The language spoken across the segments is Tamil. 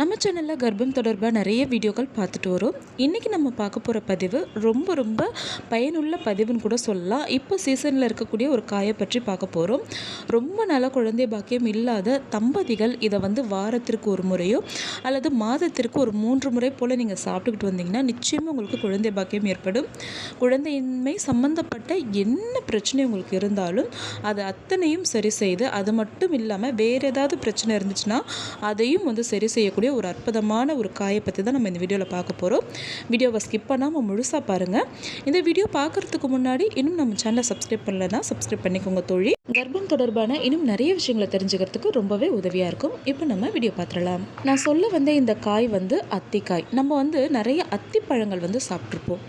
நம்ம சேனலில் கர்ப்பம் தொடர்பாக நிறைய வீடியோக்கள் பார்த்துட்டு வரும். இன்றைக்கி நம்ம பார்க்க போகிற பதிவு ரொம்ப ரொம்ப பயனுள்ள பதிவுன்னு கூட சொல்லலாம். இப்போ சீசனில் இருக்கக்கூடிய ஒரு காயை பற்றி பார்க்க போகிறோம் ரொம்ப நல்ல குழந்தை பாக்கியம் இல்லாத தம்பதிகள் இதை வந்து வாரத்திற்கு ஒரு முறையோ அல்லது மாதத்திற்கு ஒரு மூன்று முறை போல் நீங்கள் சாப்பிட்டுக்கிட்டு வந்தீங்கன்னா நிச்சயமாக உங்களுக்கு குழந்தை பாக்கியம் ஏற்படும். குழந்தையின்மை சம்மந்தப்பட்ட என்ன பிரச்சனை உங்களுக்கு இருந்தாலும் அது அத்தனையும் சரி செய்து அது மட்டும் இல்லாமல் வேறு ஏதாவது பிரச்சனை இருந்துச்சுன்னா அதையும் வந்து சரி செய்யக்கூடிய ஒரு அற்புதமான ஒரு காயை பற்றி தான் நம்ம இந்த வீடியோவில் பார்க்க போகிறோம் வீடியோவை ஸ்கிப் பண்ணாமல் முழுசாக பாருங்கள் இந்த வீடியோ பார்க்குறதுக்கு முன்னாடி இன்னும் நம்ம சேனலை சப்ஸ்கிரைப் பண்ணலன்னா சப்ஸ்கிரைப் பண்ணிக்கோங்க தோழி. கர்ப்பம் தொடர்பான இன்னும் நிறைய விஷயங்களை தெரிஞ்சுக்கிறதுக்கு ரொம்பவே உதவியாக இருக்கும். இப்போ நம்ம வீடியோ பார்த்துடலாம். நான் சொல்ல வந்த இந்த காய் வந்து அத்திக்காய். நம்ம வந்து நிறைய அத்தி பழங்கள் வந்து சாப்பிட்ருப்போம்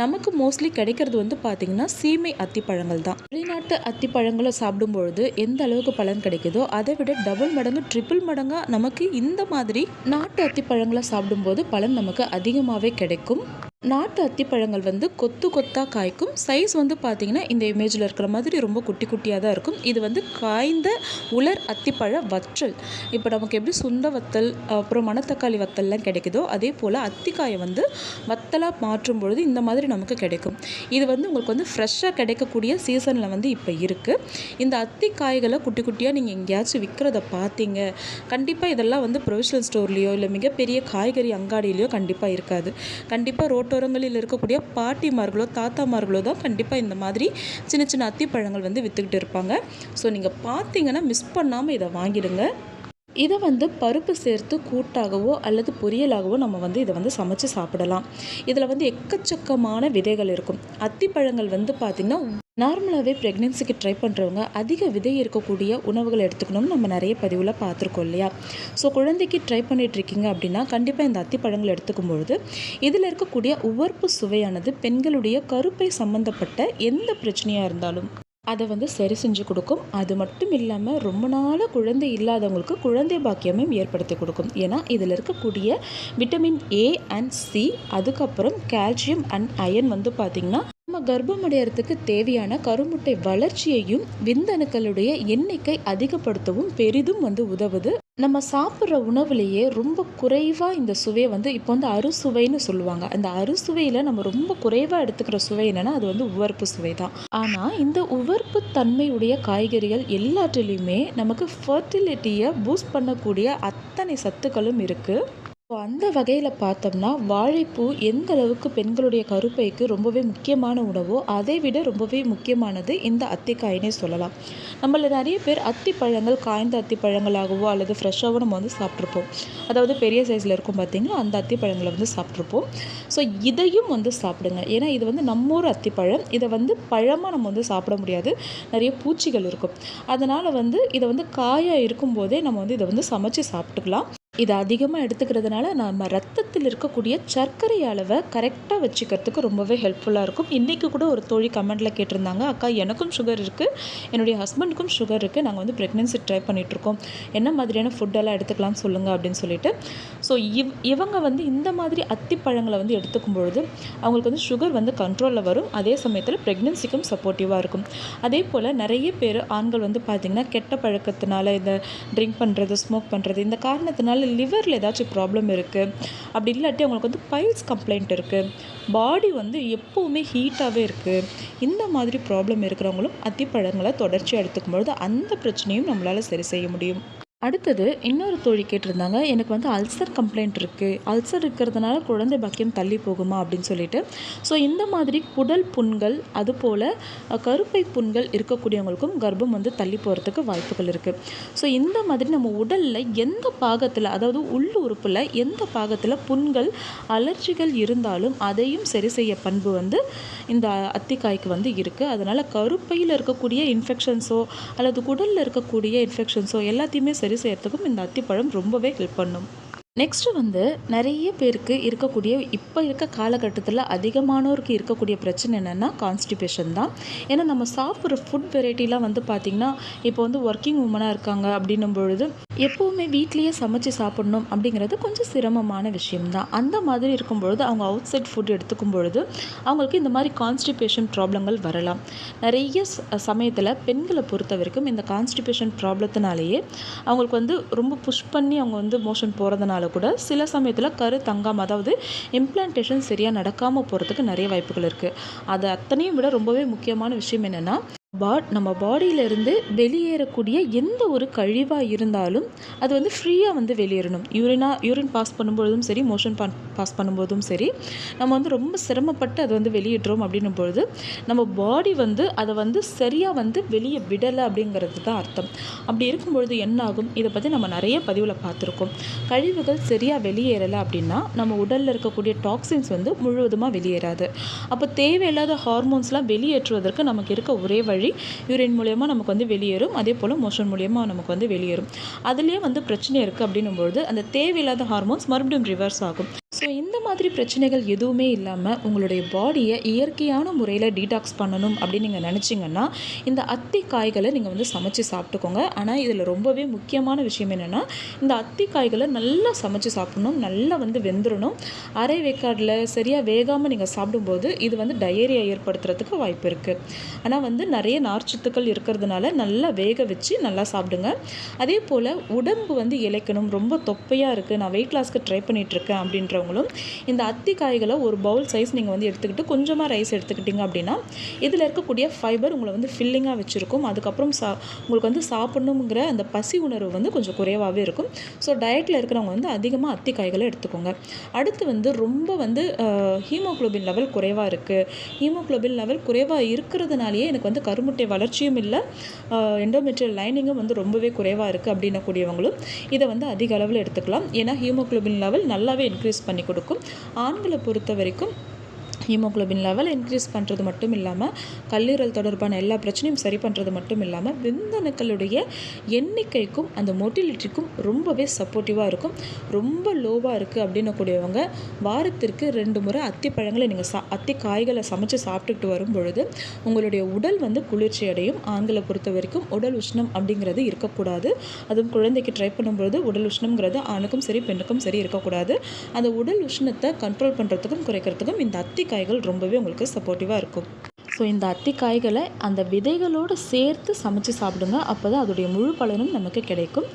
நமக்கு மோஸ்ட்லி கிடைக்கிறது வந்து பார்த்திங்கன்னா சீமை அத்திப்பழங்கள் தான். வெளிநாட்டு அத்திப்பழங்களை சாப்பிடும்பொழுது எந்த அளவுக்கு பலன் கிடைக்குதோ அதை விட டபுள் மடங்கு ட்ரிபிள் மடங்காக நமக்கு இந்த மாதிரி நாட்டு அத்திப்பழங்களை சாப்பிடும்போது பலன் நமக்கு அதிகமாகவே கிடைக்கும். நாட்டு அத்திப்பழங்கள் வந்து கொத்து கொத்தாக காய்க்கும். சைஸ் வந்து பார்த்திங்கன்னா இந்த இமேஜில் இருக்கிற மாதிரி ரொம்ப குட்டி குட்டியாக தான் இருக்கும். இது வந்து காய்ந்த உலர் அத்திப்பழ வற்றல். இப்போ நமக்கு எப்படி சுண்ட வத்தல் அப்புறம் மணத்தக்காளி வத்தல்லாம் கிடைக்குதோ அதே போல் அத்திக்காயை வந்து வத்தலாக மாற்றும் பொழுது இந்த மாதிரி நமக்கு கிடைக்கும். இது வந்து உங்களுக்கு வந்து ஃப்ரெஷ்ஷாக கிடைக்கக்கூடிய சீசனில் வந்து இப்போ இருக்குது இந்த அத்திக்காய்களை குட்டி குட்டியாக நீங்கள் எங்கேயாச்சும் விற்கிறத பார்த்தீங்க கண்டிப்பாக இதெல்லாம் வந்து ப்ரொவிஷனல் ஸ்டோர்லேயோ இல்லை மிகப்பெரிய காய்கறி அங்காடியிலையோ கண்டிப்பாக இருக்காது. கண்டிப்பாக ரோட் ரோட்டோரங்களில் இருக்கக்கூடிய பாட்டிமார்களோ தாத்தாமார்களோ தான் கண்டிப்பாக இந்த மாதிரி சின்ன சின்ன அத்திப்பழங்கள் வந்து விற்றுக்கிட்டு இருப்பாங்க. ஸோ நீங்கள் பார்த்தீங்கன்னா மிஸ் பண்ணாமல் இதை வாங்கிடுங்க. இதை வந்து பருப்பு சேர்த்து கூட்டாகவோ அல்லது பொரியலாகவோ நம்ம வந்து இதை வந்து சமைச்சு சாப்பிடலாம். இதில் வந்து எக்கச்சக்கமான விதைகள் இருக்கும். அத்திப்பழங்கள் வந்து பார்த்திங்கன்னா நார்மலாகவே ப்ரெக்னென்சிக்கு ட்ரை பண்ணுறவங்க அதிக விதை இருக்கக்கூடிய உணவுகள் எடுத்துக்கணும்னு நம்ம நிறைய பதிவில் பார்த்துருக்கோம் இல்லையா? ஸோ குழந்தைக்கு ட்ரை பண்ணிகிட்ருக்கீங்க அப்படின்னா கண்டிப்பாக இந்த அத்திப்பழங்கள் எடுத்துக்கும் பொழுது இதில் இருக்கக்கூடிய உவர்ப்பு சுவையானது பெண்களுடைய கருப்பை சம்மந்தப்பட்ட எந்த பிரச்சனையாக இருந்தாலும் அதை வந்து சரி செஞ்சு கொடுக்கும். அது மட்டும் இல்லாமல் ரொம்ப நாளாக குழந்தை இல்லாதவங்களுக்கு குழந்தை பாக்கியமும் ஏற்படுத்தி கொடுக்கும். ஏன்னா இதில் இருக்கக்கூடிய விட்டமின் ஏ அண்ட் சி அதுக்கப்புறம் கால்சியம் அண்ட் அயன் வந்து பார்த்திங்கன்னா நம்ம கர்ப்பம் அடையிறதுக்கு தேவையான கருமுட்டை வளர்ச்சியையும் விந்தணுக்களுடைய எண்ணிக்கை அதிகப்படுத்தவும் பெரிதும் வந்து உதவுது. நம்ம சாப்பிட்ற உணவுலேயே ரொம்ப குறைவாக இந்த சுவையை வந்து இப்போ வந்து அறுசுவைன்னு சொல்லுவாங்க. அந்த அறுசுவையில் நம்ம ரொம்ப குறைவாக எடுத்துக்கிற சுவை என்னென்னா அது வந்து உவர்ப்பு சுவை தான் ஆனால் இந்த உவர்ப்பு தன்மையுடைய காய்கறிகள் எல்லாத்துலேயுமே நமக்கு ஃபர்டிலிட்டியை பூஸ்ட் பண்ணக்கூடிய அத்தனை சத்துக்களும் இருக்குது ஸோ அந்த வகையில் பார்த்தோம்னா வாழைப்பூ எந்த அளவுக்கு பெண்களுடைய கருப்பைக்கு ரொம்பவே முக்கியமான உணவோ அதை விட ரொம்பவே முக்கியமானது இந்த அத்திக்காயினே சொல்லலாம். நம்மள நிறைய பேர் அத்திப்பழங்கள் காய்ந்த அத்திப்பழங்களாகவோ அல்லது ஃப்ரெஷ்ஷாகவோ நம்ம வந்து சாப்பிட்ருப்போம் அதாவது பெரிய சைஸில் இருக்கும் பார்த்தீங்களா அந்த அத்திப்பழங்களை வந்து சாப்பிட்ருப்போம் ஸோ இதையும் வந்து சாப்பிடுங்க. ஏன்னா இது வந்து நம்மூர் அத்திப்பழம் இதை வந்து பழமாக நம்ம வந்து சாப்பிட முடியாது. நிறைய பூச்சிகள் இருக்கும். அதனால் வந்து இதை வந்து காயாக இருக்கும்போதே நம்ம வந்து இதை வந்து சமைச்சு சாப்பிட்டுக்கலாம். இதை அதிகமாக எடுத்துக்கிறதுனால நம்ம ரத்தத்தில் இருக்கக்கூடிய சர்க்கரை அளவை கரெக்டாக வச்சுக்கிறதுக்கு ரொம்பவே ஹெல்ப்ஃபுல்லாக இருக்கும். இன்றைக்கி கூட ஒரு தோழி கமெண்ட்டில் கேட்டிருந்தாங்க அக்கா எனக்கும் சுகர் இருக்குது என்னுடைய ஹஸ்பண்டுக்கும் சுகர் இருக்குது நாங்கள் வந்து ப்ரெக்னென்சி ட்ரை பண்ணிகிட்ருக்கோம் என்ன மாதிரியான ஃபுட்டெல்லாம் எடுத்துக்கலாம்னு சொல்லுங்கள் அப்படின்னு சொல்லிட்டு. ஸோ இவ் இவங்க வந்து இந்த மாதிரி அத்திப்பழங்களை வந்து எடுத்துக்கும் பொழுது அவங்களுக்கு வந்து சுகர் வந்து கண்ட்ரோலில் வரும். அதே சமயத்தில் ப்ரெக்னென்சிக்கும் சப்போர்ட்டிவாக இருக்கும். அதே போல் நிறைய பேர் ஆண்கள் வந்து பார்த்திங்கன்னா கெட்ட பழக்கத்தினால இந்த ட்ரிங்க் பண்ணுறது ஸ்மோக் பண்ணுறது இந்த காரணத்தினால லிவரில் ஏதாச்சும் ப்ராப்ளம் இருக்குது அப்படி இல்லாட்டி அவங்களுக்கு வந்து பைல்ஸ் கம்ப்ளைண்ட் இருக்குது பாடி வந்து எப்போவுமே ஹீட்டாகவே இருக்குது இந்த மாதிரி ப்ராப்ளம் இருக்கிறவங்களும் அத்திப்பழங்களை தொடர்ச்சியாக எடுத்துக்கும் பொழுது அந்த பிரச்சனையும் நம்மளால் சரி செய்ய முடியும். அடுத்தது இன்னொரு தோழி கேட்டிருந்தாங்க எனக்கு வந்து அல்சர் கம்ப்ளைண்ட் இருக்குது அல்சர் இருக்கிறதுனால குழந்தை பாக்கியம் தள்ளி போகுமா அப்படின்னு சொல்லிட்டு. ஸோ இந்த மாதிரி குடல் புண்கள் அதுபோல் கருப்பை புண்கள் இருக்கக்கூடியவங்களுக்கும் கர்ப்பம் வந்து தள்ளி போகிறதுக்கு வாய்ப்புகள் இருக்குது ஸோ இந்த மாதிரி நம்ம உடலில் எந்த பாகத்தில் அதாவது உள் உறுப்பில் எந்த பாகத்தில் புண்கள் அலர்ஜிகள் இருந்தாலும் அதையும் சரி செய்ய பண்பு வந்து இந்த அத்திக்காய்க்கு வந்து இருக்குது அதனால் கருப்பையில் இருக்கக்கூடிய இன்ஃபெக்ஷன்ஸோ அல்லது குடலில் இருக்கக்கூடிய இன்ஃபெக்ஷன்ஸோ எல்லாத்தையுமே சரி செய்யறதுக்கும் இந்த அத்திப்பழம் ரொம்பவே ஹெல்ப் பண்ணும். நெக்ஸ்ட்டு வந்து நிறைய பேருக்கு இருக்கக்கூடிய இப்போ இருக்க காலகட்டத்தில் அதிகமானோருக்கு இருக்கக்கூடிய பிரச்சனை என்னென்னா கான்ஸ்டிபேஷன் தான். ஏன்னா நம்ம சாப்பிட்ற ஃபுட் வெரைட்டிலாம் வந்து பார்த்திங்கன்னா இப்போ வந்து ஒர்க்கிங் உமனாக இருக்காங்க அப்படின்னும் பொழுது எப்போவுமே வீட்லேயே சமைச்சு சாப்பிடணும் அப்படிங்கிறது கொஞ்சம் சிரமமான விஷயம்தான். அந்த மாதிரி இருக்கும் பொழுது அவங்க அவுட் சைட் ஃபுட் எடுத்துக்கும் பொழுது அவங்களுக்கு இந்த மாதிரி கான்ஸ்டிபேஷன் ப்ராப்ளங்கள் வரலாம். நிறைய சமயத்தில் பெண்களை பொறுத்த வரைக்கும் இந்த கான்ஸ்டிபேஷன் ப்ராப்ளத்தினாலேயே அவங்களுக்கு வந்து ரொம்ப புஷ் பண்ணி அவங்க வந்து மோஷன் போகிறதுனால கூட சில சமயத்தில் கரு தங்காமல் அதாவது இம்ப்ளான்டேஷன் சரியாக நடக்காமல் போகிறதுக்கு நிறைய வாய்ப்புகள் இருக்குது அது அத்தனையும் விட ரொம்பவே முக்கியமான விஷயம் என்னென்னா பாட் நம்ம பாடியிலேருந்து வெளியேறக்கூடிய எந்த ஒரு கழிவாக இருந்தாலும் அது வந்து ஃப்ரீயாக வந்து வெளியேறணும். யூரினா யூரின் பாஸ் பண்ணும்பொழுதும் சரி மோஷன் பா பாஸ் பண்ணும்போதும் சரி நம்ம வந்து ரொம்ப சிரமப்பட்டு அதை வந்து வெளியிடுறோம் அப்படின்னும் பொழுது நம்ம பாடி வந்து அதை வந்து சரியாக வந்து வெளியே விடலை அப்படிங்கிறது தான் அர்த்தம். அப்படி இருக்கும் பொழுது என்ன ஆகும் இதை பற்றி நம்ம நிறைய பதிவில் பார்த்துருக்கோம். கழிவுகள் சரியாக வெளியேறலை அப்படின்னா நம்ம உடலில் இருக்கக்கூடிய டாக்ஸின்ஸ் வந்து முழுவதுமாக வெளியேறாது. அப்போ தேவையில்லாத ஹார்மோன்ஸ்லாம் வெளியேற்றுவதற்கு நமக்கு இருக்க ஒரே வழி வழி யூரின் மூலயமா நமக்கு வந்து வெளியேறும். அதே போல் மோஷன் மூலயமா நமக்கு வந்து வெளியேறும். அதுலேயே வந்து பிரச்சனை இருக்குது அப்படின்னும்பொழுது அந்த தேவையில்லாத ஹார்மோன்ஸ் மறுபடியும் ரிவர்ஸ் ஆகும். ஸோ இந்த மாதிரி பிரச்சனைகள் எதுவுமே இல்லாமல் உங்களுடைய பாடியை இயற்கையான முறையில் டீடாக்ஸ் பண்ணணும் அப்படின்னு நீங்கள் நினச்சிங்கன்னா இந்த அத்தி காய்களை நீங்கள் வந்து சமைச்சு சாப்பிட்டுக்கோங்க. ஆனால் இதில் ரொம்பவே முக்கியமான விஷயம் என்னென்னா இந்த அத்தி காய்களை நல்லா சமைச்சு சாப்பிடணும் நல்லா வந்து வெந்துடணும் அரை வேக்காடில் சரியாக வேகாமல் நீங்கள் சாப்பிடும்போது இது வந்து டயரியா ஏற்படுத்துறதுக்கு வாய்ப்பு இருக்குது ஆனால் வந்து நிறைய நார்ச்சத்துக்கள் இருக்கிறதுனால நல்லா வேக வச்சு நல்லா சாப்பிடுங்க. அதே போல் உடம்பு வந்து இழைக்கணும் ரொம்ப தொப்பையாக இருக்குது நான் வெயிட் லாஸ்க்கு ட்ரை பண்ணிகிட்ருக்கேன் அப்படின்றவங்க இருக்கிறவங்களும் இந்த அத்தி காய்களை ஒரு பவுல் சைஸ் நீங்கள் வந்து எடுத்துக்கிட்டு கொஞ்சமாக ரைஸ் எடுத்துக்கிட்டிங்க அப்படின்னா இதில் இருக்கக்கூடிய ஃபைபர் உங்களை வந்து ஃபில்லிங்காக வச்சுருக்கும். அதுக்கப்புறம் சா உங்களுக்கு வந்து சாப்பிடணுங்கிற அந்த பசி உணர்வு வந்து கொஞ்சம் குறைவாகவே இருக்கும். ஸோ டயட்டில் இருக்கிறவங்க வந்து அதிகமாக அத்தி காய்களை எடுத்துக்கோங்க. அடுத்து வந்து ரொம்ப வந்து ஹீமோக்ளோபின் லெவல் குறைவாக இருக்குது ஹீமோக்ளோபின் லெவல் குறைவாக இருக்கிறதுனாலேயே எனக்கு வந்து கருமுட்டை வளர்ச்சியும் இல்லை. எண்டோமெட்ரியல் லைனிங்கும் வந்து ரொம்பவே குறைவாக இருக்குது அப்படின்னக்கூடியவங்களும் இதை வந்து அதிக அளவில் எடுத்துக்கலாம். ஏன்னா ஹீமோக்ளோபின் லெவல் நல்லாவே இன்க்ரீஸ் பண்ணி கொடுக்கும். ஆண்களை பொறுத்த வரைக்கும் ஹீமோக்ளோபின் லெவல் இன்க்ரீஸ் பண்ணுறது மட்டும் இல்லாமல் கல்லீரல் தொடர்பான எல்லா பிரச்சனையும் சரி பண்ணுறது மட்டும் இல்லாமல் விந்தணுக்களுடைய எண்ணிக்கைக்கும் அந்த மொட்டிலிட்டிக்கும் ரொம்பவே சப்போர்ட்டிவாக இருக்கும். ரொம்ப லோவாக இருக்குது அப்படின்னக்கூடியவங்க வாரத்திற்கு ரெண்டு முறை அத்தி பழங்களை நீங்கள் சா அத்தி காய்களை சமைச்சு சாப்பிட்டுட்டு வரும் பொழுது உங்களுடைய உடல் வந்து குளிர்ச்சி அடையும். ஆண்களை பொறுத்த வரைக்கும் உடல் உஷ்ணம் அப்படிங்கிறது இருக்கக்கூடாது. அதுவும் குழந்தைக்கு ட்ரை பண்ணும்பொழுது உடல் உஷ்ணங்கிறது ஆணுக்கும் சரி பெண்ணுக்கும் சரி இருக்கக்கூடாது. அந்த உடல் உஷ்ணத்தை கண்ட்ரோல் பண்ணுறதுக்கும் குறைக்கிறதுக்கும் இந்த அத்தி அத்திக்காய்கள் ரொம்பவே உங்களுக்கு சப்போர்ட்டிவாக இருக்கும். ஸோ இந்த அத்தி காய்களை அந்த விதைகளோடு சேர்த்து சமைச்சு சாப்பிடுங்க. அப்போ தான் அதோடைய முழு பலனும் நமக்கு கிடைக்கும்.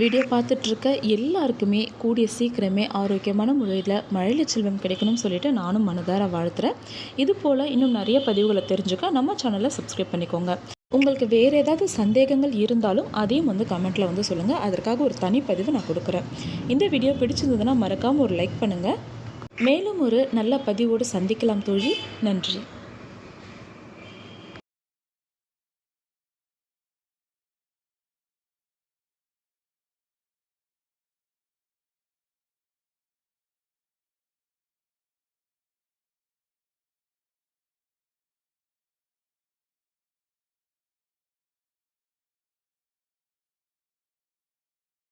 வீடியோ பார்த்துட்ருக்க எல்லாருக்குமே கூடிய சீக்கிரமே ஆரோக்கியமான முறையில் மழையில செல்வம் கிடைக்கணும்னு சொல்லிட்டு நானும் மனதார வாழ்த்துறேன். இது போல் இன்னும் நிறைய பதிவுகளை தெரிஞ்சுக்க நம்ம சேனலை சப்ஸ்கிரைப் பண்ணிக்கோங்க. உங்களுக்கு வேறு ஏதாவது சந்தேகங்கள் இருந்தாலும் அதையும் வந்து கமெண்ட்டில் வந்து சொல்லுங்கள் அதற்காக ஒரு தனிப்பதிவு நான் கொடுக்குறேன். இந்த வீடியோ பிடிச்சிருந்ததுன்னா மறக்காமல் ஒரு லைக் பண்ணுங்கள் மேலும் ஒரு நல்ல பதிவோடு சந்திக்கலாம் தோழி. நன்றி.